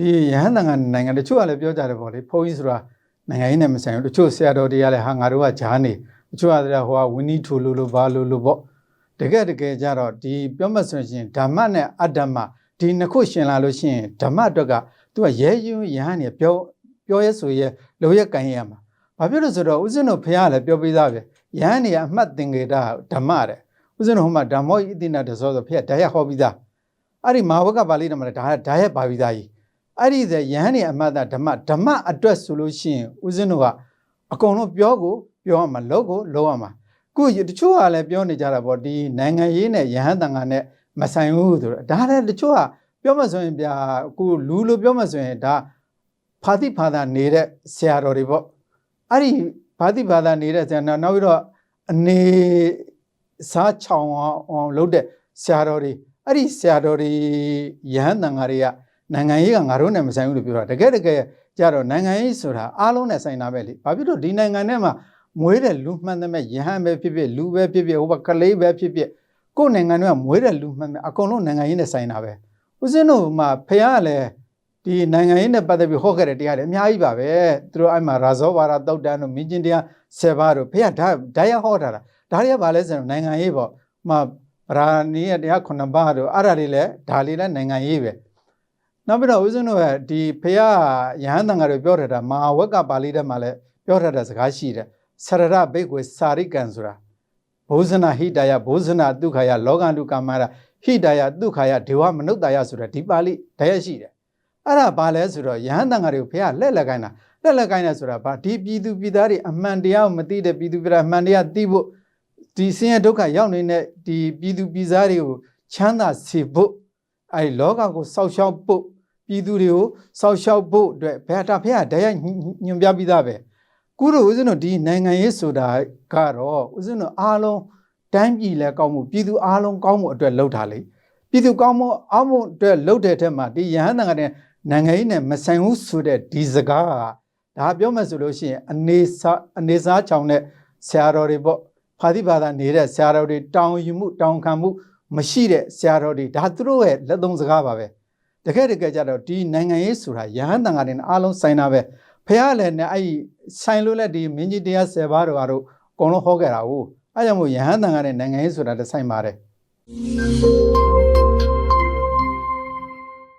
ဒီရဟန်းတန်ခါနိုင်ငံတချို့ကလည်းပြောကြတယ်ပေါ့လေဘုန်းကြီးဆိုတာနိုင်ငံရေးနဲ့မဆိုင်ဘူးတချို့ဆရာတော်တွေကလည်းဟာငါတို့ကဂျားနေတချို့ကလည်းဟိုကဝင်းနီးထူလို့လို့ဘာလို့လို့ပေါ့တကယ်တကယ်ကြတော့ဒီပြောမှဆိုရင်ဓမ္မနဲ့အတ္တမဒီနှစ်ခုရှင်လာလို့ရှိရင်ဓမ္မအတွက်ကသူကရဲယဉ်ရဟန်းနေပြောပြောရဲဆိုရဲလိုရက်ကန်ရမှာဘာဖြစ်လို့ဆိုတော့ဦးဇင်းတို့ဖះကလည်းပြောပြီးသားပဲရဟန်းနေကအမှတ်သင်္ကေတဓမ္မတဲ့ဦးဇင်းတို့ဟိုမှာဓမ္မောဣတိနာတဆောဆိုဖះဓာတ်ရဟောပြီးသားအဲ့ဒီမဟာဝကပါဠိတော်မှာလည်းဒါဓာတ်ရပါပြီးသားကြီး အဲ့ဒီတဲ့ယဟန်နေအမှတ်သားဓမ္မဓမ္မအတွက်ဆိုလို့ရှိရင်ဦးဇင်းတို့ကအကုန်လုံးပြောကိုပြောရမှာလုပ်ကိုလုပ်ရမှာခုတချို့ကလည်းပြောနေကြတာပေါ့ဒီနိုင်ငံရေးနဲ့ယဟန်တန်ခါနဲ့မဆိုင်ဘူးဆိုတော့ဒါလည်းတချို့ကပြောမှဆိုရင်ဗျာအခုလူလိုပြောမှဆိုရင်ဒါဖာတိဖာသာနေတဲ့ဆရာတော်တွေပေါ့အဲ့ဒီဖာတိဖာသာနေတဲ့ဆရာနောက်နောက်ပြီးတော့အနေစားချောင်းအောင်လုပ်တဲ့ဆရာတော်တွေအဲ့ဒီဆရာတော်တွေယဟန်တန်ခါတွေက နိုင်ငံရေးကငါတို့နဲ့မဆိုင်ဘူးလို့ပြောတာတကယ်တကယ်ကြတော့နိုင်ငံရေးဆိုတာအားလုံးနဲ့ဆိုင်တာပဲလေဘာဖြစ်လို့ဒီနိုင်ငံထဲမှာမွေးတဲ့လူမှန်တဲ့မဲ့ယဟန်ပဲဖြစ်ဖြစ်လူပဲဖြစ်ဖြစ်ဟိုဘကလေးပဲဖြစ်ဖြစ်ကိုယ်နိုင်ငံတွေကမွေးတဲ့လူမှန်မဲ့အကုန်လုံးနိုင်ငံရေးနဲ့ဆိုင်တာပဲဦးစင်းတို့မှာဖះကလည်းဒီနိုင်ငံရေးနဲ့ပတ်သက်ပြီးဟောခဲ့တဲ့တရားတွေအများကြီးပါပဲသူတို့အဲ့မှာရာဇောဘာရတောက်တန်းတို့မင်းချင်းတရားဆယ်ပါးတို့ဖះဓာဓာတ်ရဟောထားတာဒါတွေကဘာလဲဆိုတော့နိုင်ငံရေးပေါ့မှာဗရာနီးရတရားခုနှစ်ပါးတို့အဲ့ဒါတွေလည်းဒါလေးလည်းနိုင်ငံရေးပဲ နောက်ပြီးတော့ဦးဇင်းတို့ရဲ့ဒီဖះယဟန်တန်ဃာတွေပြောထားတာမဟာဝက်ကပါဠိထဲမှာလည်းပြောထားတဲ့စကားရှိတယ်ဆရရဘိတ်ကွေစာရိကံဆိုတာဘိုးဇနာဟိတယဘိုးဇနာဒုက္ခယလောကန္တုကာမရာဟိတယဒုက္ခယဒေဝမနုဿာယဆိုတာဒီပါဠိတရရှိတယ်အဲ့ဒါဘာလဲဆိုတော့ယဟန်တန်ဃာတွေကိုဖះလက်လက်ကိုင်းတာလက်လက်ကိုင်းတယ်ဆိုတာဘာဒီပြည်သူပြည်သားတွေအမှန်တရားကိုမသိတဲ့ပြည်သူပြည်သားအမှန်တရားသိဖို့ဒီဆင်းရဲဒုက္ခရောက်နေတဲ့ဒီပြည်သူပြည်သားတွေကိုချမ်းသာစေဖို့အဲဒီလောကကိုစောက်ရှောက်ဖို့ ပြည်သူတွေကိုစောက်ရှောက်ဖို့အတွက်ဘယ်တာဖះတရားညွှန်ပြပြီးသားပဲကုတို့ဦးဇင်းတို့ဒီနိုင်ငံရေးဆိုတာကတော့ဦးဇင်းတို့အားလုံးတိုင်းပြည်လဲကောင်းမှုပြည်သူအားလုံးကောင်းမှုအတွက်လှုပ်တာလေပြည်သူကောင်းမှုအားမှုအတွက်လှုပ်တဲ့ထက်မှာဒီယဟန်တန်ကတဲ့နိုင်ငံရေးနဲ့မဆိုင်ဘူးဆိုတဲ့ဒီစကားကဒါပြောမှဆိုလို့ရှိရင်အနေစားအနေစားချောင်တဲ့ဆရာတော်တွေပေါ့ဖာတိဘာသာနေတဲ့ဆရာတော်တွေတောင်းယူမှုတောင်းခံမှုမရှိတဲ့ဆရာတော်တွေဒါသူတို့ရဲ့လက်သုံးစကားပါပဲ တကယ်တကယ်ကြတော့ဒီနိုင်ငံရေးဆိုတာရဟန်းတန်ဃာတွေနဲ့အားလုံးဆိုင်တာပဲဖះလည်းနဲ့အဲ့ဒီဆိုင်လို့လည်းဒီမင်းကြီးတရား၁၀ပါးတို့ကတော့အကုန်လုံးဟောခဲ့တာဟုတ်အဲကြောင့်မို့ရဟန်းတန်ဃာနဲ့နိုင်ငံရေးဆိုတာတဆိုင်ပါတယ်